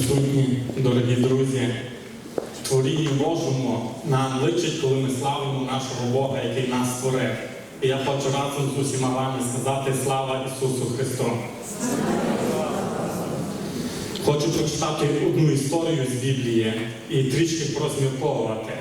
присутні, дорогі друзі. В творінні Божому нам личить, коли ми славимо нашого Бога, який нас створив. І я хочу разом з усіма вами сказати слава Ісусу Христу. Хочу прочитати одну історію з Біблії і трішки прозмірковувати.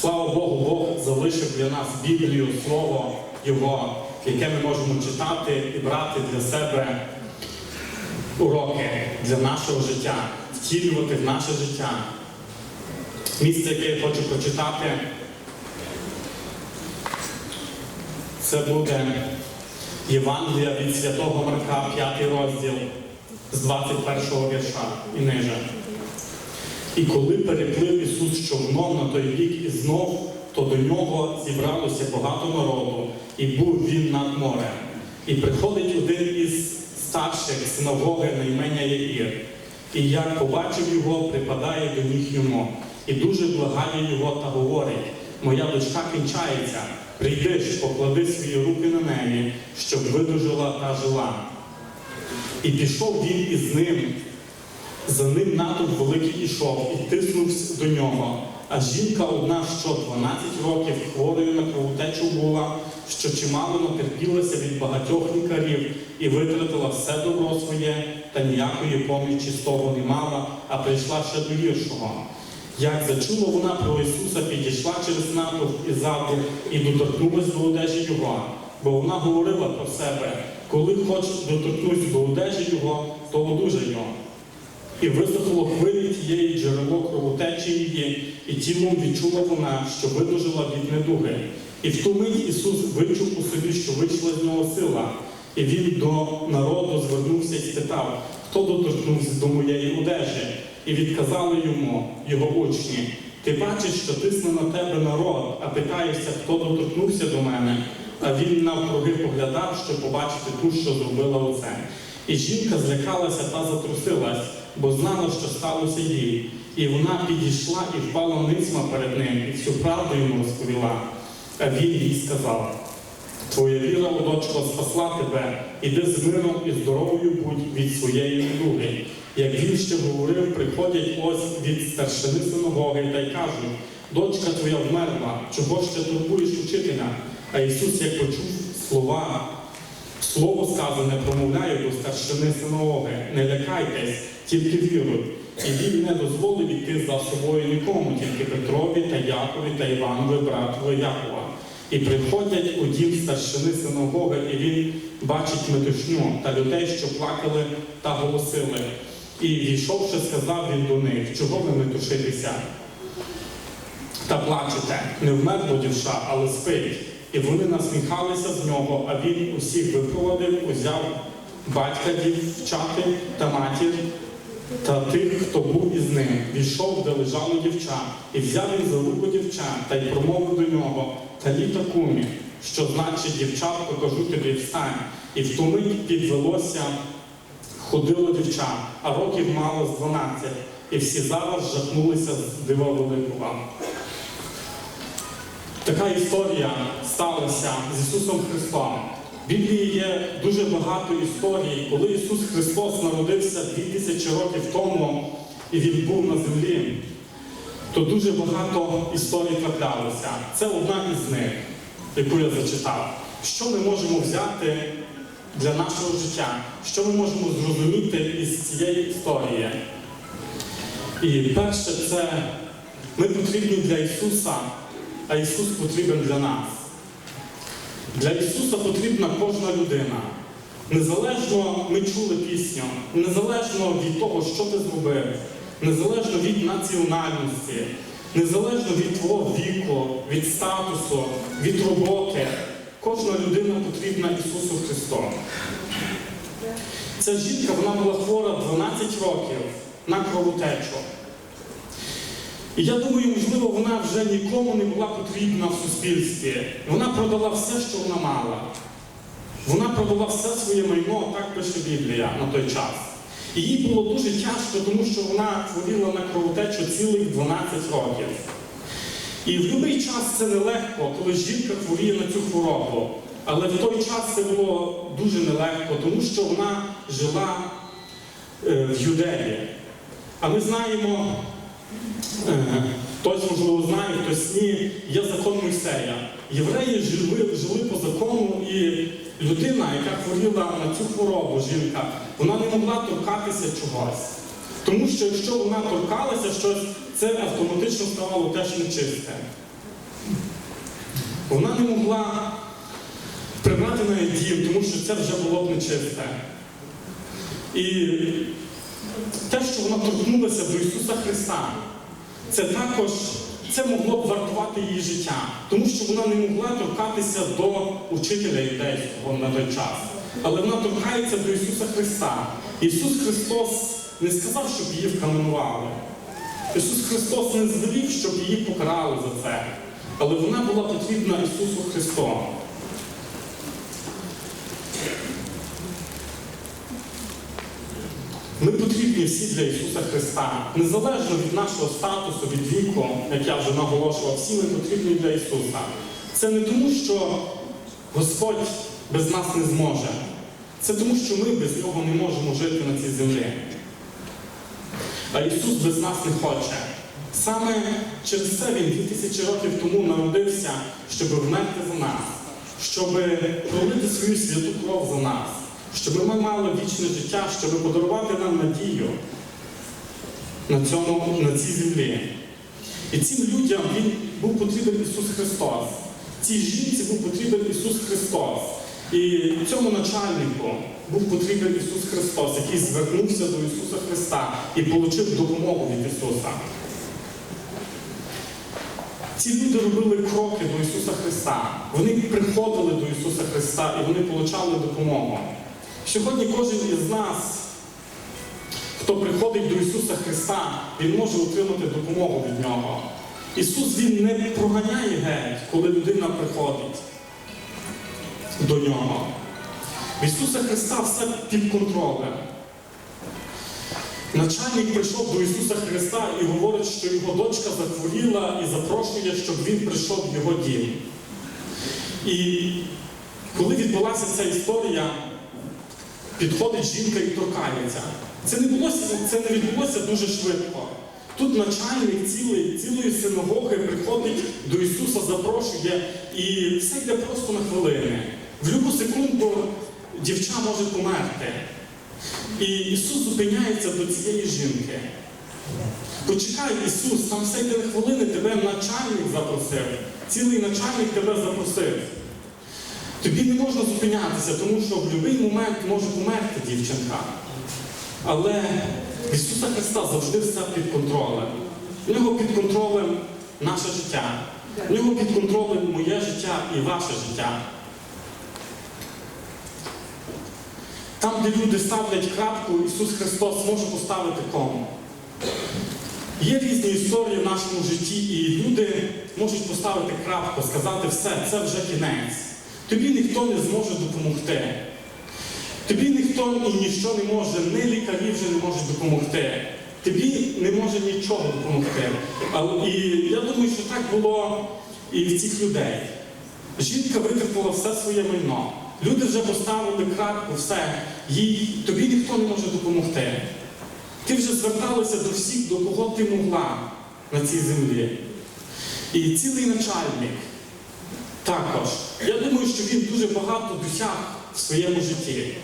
Слава Богу, Бог залишив для нас Біблію, Слово Його, яке ми можемо читати і брати для себе уроки для нашого життя, втілювати в наше життя. Місце, яке я хочу прочитати, це буде Євангелія від Святого Марка, 5 розділ з 21 вірша і ниже. І коли переплив Ісус човном на той бік і знов, то до нього зібралося багато народу, і був він над морем. І приходить один із старших синагоги на імення Яїр. І як побачив його, припадає до ніг йому, і дуже благає його та говорить: Моя дочка кінчається, прийди ж, поклади свої руки на неї, щоб видужила та жила. І пішов він із ним, за ним натовп великий ішов і тиснувся до нього. А жінка одна, що 12 років хворою на кровотечу була, що чимало натерпілася від багатьох лікарів і витратила все добро своє, та ніякої помічі з того не мала, а прийшла ще до гіршого. Як зачула вона про Ісуса, підійшла через натовп і ззаду і доторкнулась до одежі Його, бо вона говорила про себе, коли хоч доторкнусь до одежі Його, то одужаю. І висохло хвилі тієї джерело кровотечі її, і тілом відчула вона, що видужила від недуги. І в ту мить Ісус вичув у собі, що вийшла з нього сила. І він до народу звернувся і спитав, хто доторкнувся до моєї одежі. І відказали йому його учні. Ти бачиш, що тисне на тебе народ, а питаєшся, хто доторкнувся до мене. А він навкруги поглядав, щоб побачити ту, що зробила оце. І жінка злякалася та затрусилась, бо знала, що сталося їй. І вона підійшла і впала ницьма перед ним, і всю правду йому розповіла. А він їй сказав: Твоя віра, о спасла тебе, іди з миром і здоровою будь від своєї недуги. Як він ще говорив, приходять ось від старшини синагоги та й кажуть, дочка твоя вмерла, чого ще турбуєш учителя? А Ісус, як почув слова, слово сказане, промовляє до старшини синагоги, не лякайтесь, тільки віруй. І він не дозволив іти за собою нікому, тільки Петрові та Якові та Іванові, братові Якова. І приходять у дім старшини синагоги, і він бачить метушню та людей, що плакали та голосили. І війшовши, сказав він до них, чого ви метушитеся? Та плачете, не вмерла дівша, але спить. І вони насміхалися з нього, а він усіх випроводив, узяв батька дівчати та матір та тих, хто був із ним, війшов, де лежало дівча, і взяв він за руку дівча та й промовив до нього Таліта кумі, що значить дівчатко, кажу тобі, встань. І в ту мить підвелося, ходило дівча, а років мало з 12, і всі зараз жахнулися з дива великого. Така історія сталася з Ісусом Христом. В Біблії є дуже багато історій, коли Ісус Христос народився 2000 років тому і Він був на землі, то дуже багато історій траплялося. Це одна із них, яку я зачитав. Що ми можемо взяти для нашого життя? Що ми можемо зрозуміти із цієї історії? І перше, це ми потрібні для Ісуса, а Ісус потрібен для нас. Для Ісуса потрібна кожна людина. Незалежно ми чули пісню, незалежно від того, що ти зробив, незалежно від національності, незалежно від твого віку, від статусу, від роботи, кожна людина потрібна Ісусу Христу. Ця жінка вона була хвора 12 років на кровотечу. І я думаю, можливо, вона вже нікому не була потрібна в суспільстві. Вона продала все, що вона мала. Вона продала все своє майно, так пише Біблія на той час. Їй було дуже тяжко, тому що вона хворіла на кровотечу цілих 12 років. І в будь-який час це нелегко, коли жінка хворіє на цю хворобу. Але в той час це було дуже нелегко, тому що вона жила е, в Юдеї. А ми знаємо, е, хтось можливо знає, хтось ні, є закон Мойсея. Євреї жили, жили по закону, і людина, яка хворіла на цю хворобу, жінка, вона не могла торкатися чогось. Тому що якщо вона торкалася щось, це автоматично ставало теж нечисте. Вона не могла прибрати на дім, тому що це вже було б нечисте. І те, що вона торкнулася до Ісуса Христа, це також це могло б вартувати її життя, тому що вона не могла торкатися до учителя юдейського на той час. Але вона торкається до Ісуса Христа. Ісус Христос не сказав, щоб її вкаменували. Ісус Христос не звелів, щоб її покарали за це. Але вона була потрібна Ісусу Христу. Ми потрібні всі для Ісуса Христа. Незалежно від нашого статусу, від віку, як я вже наголошував, всі ми потрібні для Ісуса. Це не тому, що Господь без нас не зможе. Це тому, що ми без нього не можемо жити на цій землі. А Ісус без нас не хоче. Саме через це Він 2000 років тому народився, щоб вмерти за нас, щоб пролити свою святу кров за нас, щоб ми мали вічне життя, щоб подарувати нам надію на, цьому, на цій землі. І цим людям він був потрібен Ісус Христос. Цій жінці був потрібен Ісус Христос. І цьому начальнику був потрібен Ісус Христос, який звернувся до Ісуса Христа і отримав допомогу від Ісуса. Ці люди робили кроки до Ісуса Христа. Вони приходили до Ісуса Христа і вони отримали допомогу. Сьогодні кожен із нас, хто приходить до Ісуса Христа, Він може отримати допомогу від Нього. Ісус Він не проганяє геть, коли людина приходить до Нього. В Ісуса Христа все під контролем. Начальник прийшов до Ісуса Христа і говорить, що його дочка захворіла і запрошує, щоб він прийшов в його дім. І коли відбулася ця історія, підходить жінка і торкається. Це не, було, це не відбулося дуже швидко. Тут начальник цілої, цілої синагоги приходить до Ісуса, запрошує, і все йде просто на хвилини. В будь-яку секунду дівча може померти. І Ісус зупиняється до цієї жінки. Почекай, Ісус, там все йде на хвилини, тебе начальник запросив. Цілий начальник тебе запросив. Тобі не можна зупинятися, тому що в будь-який момент може померти дівчинка. Але Ісуса Христа завжди все під контролем. В нього під контролем наше життя. В нього під контролем моє життя і ваше життя. Там, де люди ставлять крапку, Ісус Христос може поставити кому. Є різні історії в нашому житті, і люди можуть поставити крапку, сказати все, це вже кінець. Тобі ніхто не зможе допомогти. Тобі ніхто і ніщо не може, ні лікарі вже не можуть допомогти. Тобі не може нічого допомогти. І я думаю, що так було і в цих людей. Жінка витерпала все своє майно. Люди вже поставили крапку, все. Їй, тобі ніхто не може допомогти. Ти вже зверталася до всіх, до кого ти могла на цій землі. І цілий начальник також. Я думаю, що він дуже багато досяг в своєму житті.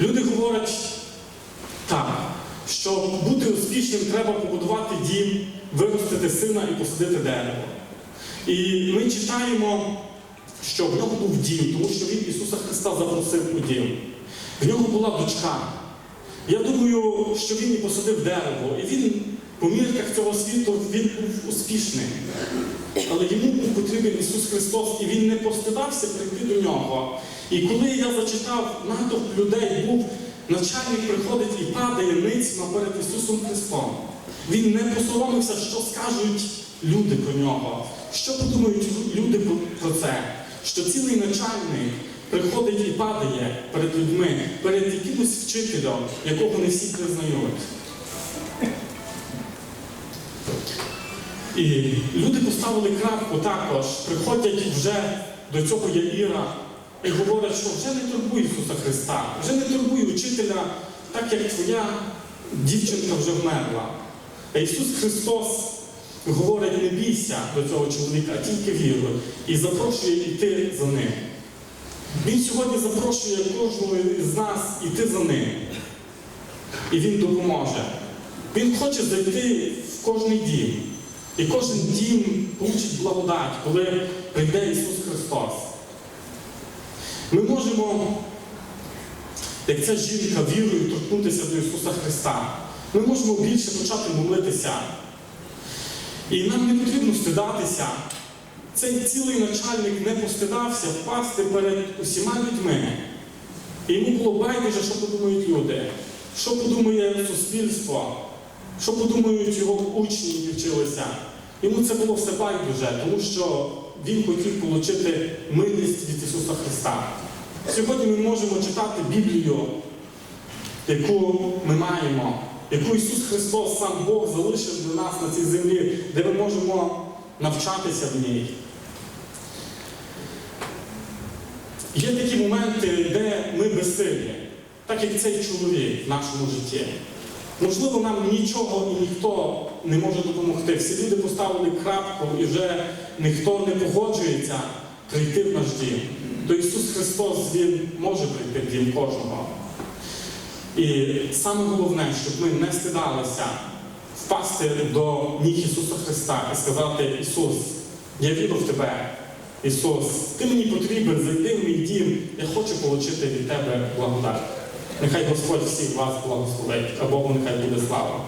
Люди говорять так, що бути успішним треба побудувати дім, виростити сина і посадити дерево. І ми читаємо, що в нього був дім, тому що він Ісуса Христа запросив у дім. В нього була дочка. Я думаю, що він і посадив дерево, і він по мірках цього світу він був успішним. Але йому був потрібен Ісус Христос, і він не постидався прийти до нього. І коли я зачитав, натовп людей був, начальник приходить і падає ницьма перед Ісусом Христом. Він не посоромився, що скажуть люди про нього. Що подумають люди про це? Що цілий начальник приходить і падає перед людьми, перед якимось вчителем, якого не всі признають. І люди поставили крапку також, приходять вже до цього Яїра і говорять, що вже не турбуй Ісуса Христа, вже не турбуй учителя, так як твоя дівчинка вже вмерла. А Ісус Христос говорить, не бійся до цього чоловіка, а тільки віруй. І запрошує йти за ним. Він сьогодні запрошує кожного з нас йти за ним. І Він допоможе. Він хоче зайти в кожний дім. І кожен дім получить благодать, коли прийде Ісус Христос. Ми можемо, як ця жінка, вірою торкнутися до Ісуса Христа. Ми можемо більше почати молитися. І нам не потрібно стидатися. Цей цілий начальник не постидався впасти перед усіма людьми. І йому було байдуже, що подумають люди, що подумає суспільство, що подумають його учні, які вчилися. Йому це було все байдуже, тому що він хотів отримати милість від Ісуса Христа. Сьогодні ми можемо читати Біблію, яку ми маємо, яку Ісус Христос, сам Бог, залишив для нас на цій землі, де ми можемо навчатися в ній. Є такі моменти, де ми безсилі, так як цей чоловік в нашому житті. Можливо, нам нічого і ніхто не може допомогти. Всі люди поставили крапку і вже ніхто не погоджується прийти в наш дім. То Ісус Христос Він може прийти в дім кожного. І саме головне, щоб ми не стидалися впасти до ніг Ісуса Христа і сказати, Ісус, я вірю в Тебе. Ісус, Ти мені потрібен, зайди в мій дім, я хочу отримати від Тебе благодать. Нехай Господь всіх вас благословить, а Богу нехай буде слава.